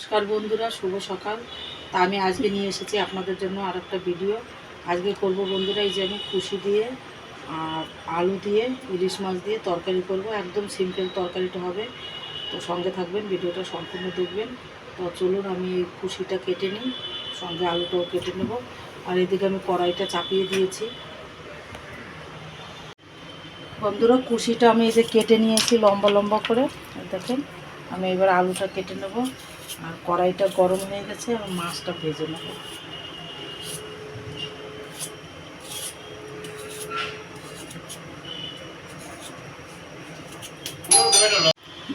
নমস্কার বন্ধুরা, শুভ সকাল। তা আমি আজকে নিয়ে এসেছি আপনাদের জন্য আর একটা ভিডিও। আজকে করব বন্ধুরা এই যে আমি খুশি দিয়ে আর আলু দিয়ে, ইলিশ মাছ দিয়ে তরকারি করব। একদম সিম্পল তরকারিটা হবে। তো সঙ্গে থাকবেন, ভিডিওটা সম্পূর্ণ দেখবেন। তো চলুন আমি এই খুশিটা কেটে নিই, সঙ্গে আলুটাও কেটে নেব। আর এদিকে আমি কড়াইটা চাপিয়ে দিয়েছি। বন্ধুরা, কুশিটা আমি এই যে কেটে নিয়েছি লম্বা লম্বা করে, দেখেন। আমি এবার আলুটা কেটে নেব। আর কড়াইটা গরম হয়ে গেছে আর মাছটা ভেজে নেব।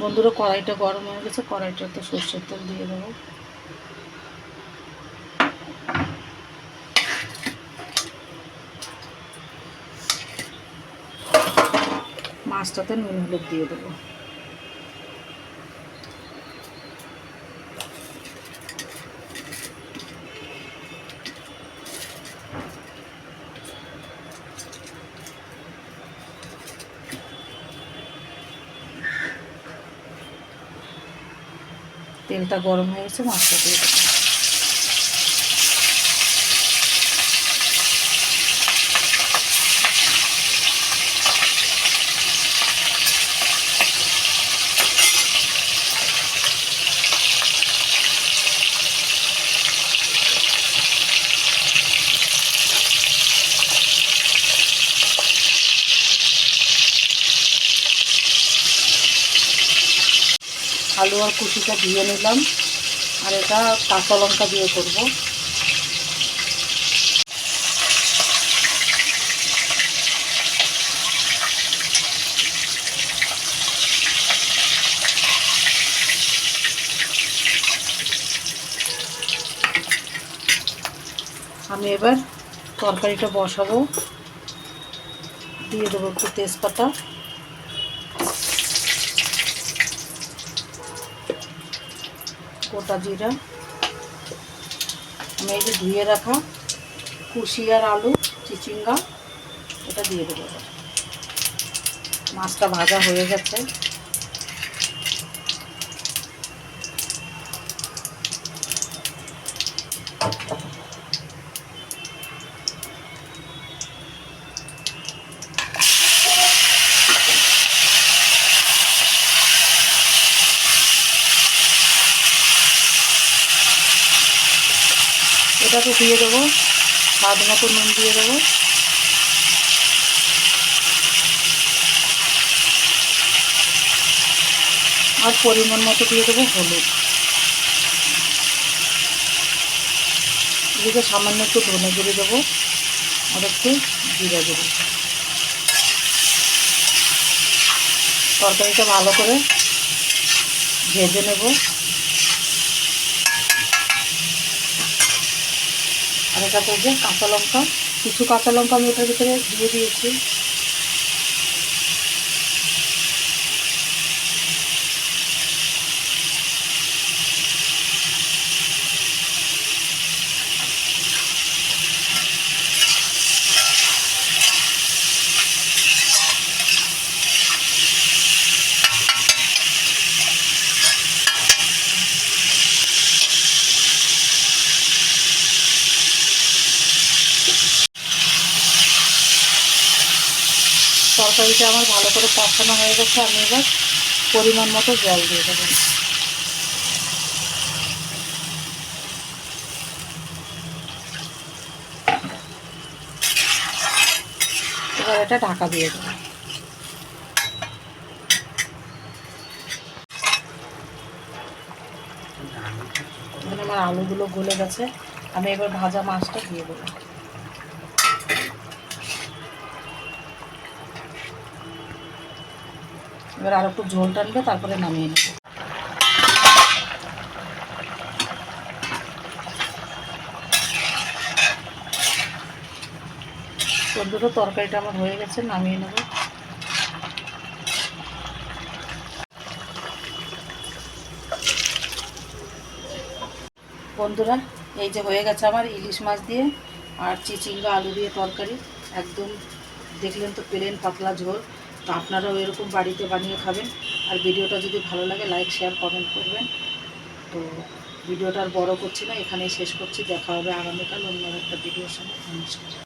বন্ধুরা, কড়াইটা গরম হয়ে গেছে কড়াইটাতে সর্ষের তেল দিয়ে দেবো। মাছটাতে নুন, হলুদ দিয়ে দেবো। তেলটা গরম হয়ে গেছে মাছটা দিয়ে দেবো আলু আর কুচিটা দিয়ে নিলাম। আর এটা কাঁচা লঙ্কা দিয়ে করব। আমি এবার তরকারিটা বসাবো। দিয়ে দেবো একটু তেজপাতা। গোটা জিরা আমি এই যে ধুয়ে রাখা কুশিয়ার আলু, চিচিঙ্গা, এটা দিয়ে দেবো। মাছটা ভাজা হয়ে গেছে এটাকে দিয়ে দেবো। স্বাদ মতো নুন দিয়ে দেবো। আর পরিমাণ মতো দিয়ে দেবো হলুদ। এদিকে সামান্য একটু ধনে গুঁড়ি দেবো আর একটু জিরা গুঁড়ি তরকারিটা ভালো করে ভেজে নেব। আর এটাতে যে কাঁচা লঙ্কা কিছু কাঁচা লঙ্কা আমি ওটার ভিতরে দিয়ে দিয়েছি। তরকারিটা আমার ভালো করে কষানো হয়ে গেছে, আমি এবার পরিমাণ মতো জল দিয়ে দেবো। এবার এটা ঢাকা দিয়ে দেবো। আমার আলুগুলো গলে গেছে, আমি এবার ভাজা মাছটা দিয়ে দেবো। এবার আর একটু ঝোল টানবে, তারপরে নামিয়ে নেব। বন্ধুরা তরকারিটা আমার হয়ে গেছে, নামিয়ে নেব। বন্ধুরা, এই যে হয়ে গেছে আমার ইলিশ মাছ দিয়ে আর চিচিঙ্গা আলু দিয়ে তরকারি। একদম দেখলেন তো প্লেন পাতলা ঝোল। তো আপনারাও এরকম বাড়িতে বানিয়ে খাবেন। আর ভিডিওটা যদি ভালো লাগে লাইক শেয়ার কমেন্ট করবেন। তো ভিডিওটা আর বড় করছি না, এখানেই শেষ করছি। দেখা হবে আগামীকাল অন্য একটা ভিডিওর সঙ্গে। নমস্কার।